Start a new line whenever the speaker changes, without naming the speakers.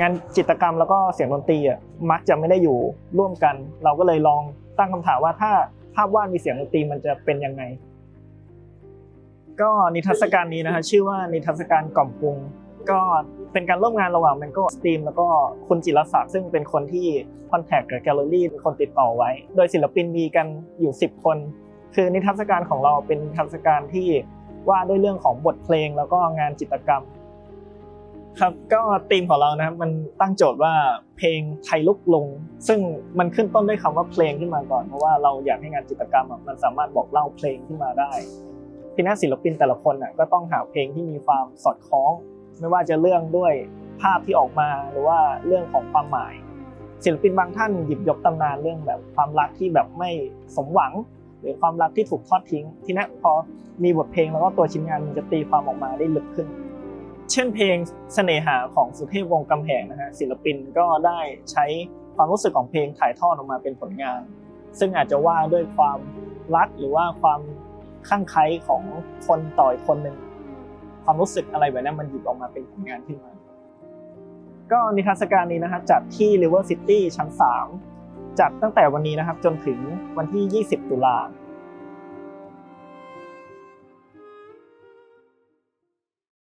งานจิตรกรรมแล้วก็เสียงดนตรีอะมักจะไม่ได้อยู่ร่วมกัน เราก็เลยลองตั้งคำถามว่าถ้าภาพวาดมีเสียงดนตรีมันจะเป็นยังไง ก็นิทรรศการนี้นะฮะชื่อว่านิทรรศการกล่อมกรุง ก็เป็นการร่วมงานระหว่างแมงโก้สตรีมแล้วก็คุณจิรศักดิ์ซึ่งเป็นคนที่คอนแทคกับแกลเลอรี่เป็นคนติดต่อไว้ โดยศิลปินมีกันอยู่ 10 คน คือนิทรรศการของเราเป็นนิทรรศการที่ว่าด้วยเรื่องของบทเพลงแล้วก็งานจิตรกรรม ครับก็ธีมของเรานะครับมันตั้งโจทย์ว่าเพลงไทยลุกลง ซึ่งมันขึ้นต้นด้วยคำว่าเพลงขึ้นมาก่อน เพราะว่าเราอยากให้งานจิตรกรรมมันสามารถบอกเล่าเพลงขึ้นมาได้ทีนี้ศิลปินแต่ละคนน่ะก็ต้องหาเพลงที่มีความสอดคล้อง ไม่ว่าจะเรื่องด้วยภาพที่ออกมาหรือว่าเรื่องของความหมาย ศิลปินบางท่านหยิบยกตำนานเรื่องแบบความรักที่แบบไม่สมหวัง หรือความรักที่ถูกทอดทิ้ง ทีนี้พอมีบทเพลงแล้วก็ตัวชิ้นงานมันจะตีความออกมาได้ลึกขึ้น เช่นเพลงเสน่หาของสุเทพวงกำแหงนะฮะศิลปินก็ได้ใช้ความรู้สึกของเพลงถ่ายทอดออกมาเป็นผลงาน ซึ่งอาจจะว่าด้วยความรักหรือว่าความข้างใคล้ของคนต่ออีกคนหนึ่งความรู้สึกอะไรแบบนั้นมันหยิบออกมาเป็นผลงานขึ้นมา ก็นิทรรศการนี้นะฮะจัดที่ River City ชั้น 3 จัดตั้งแต่วันนี้นะครับจนถึงวันที่ 20 ตุลาคม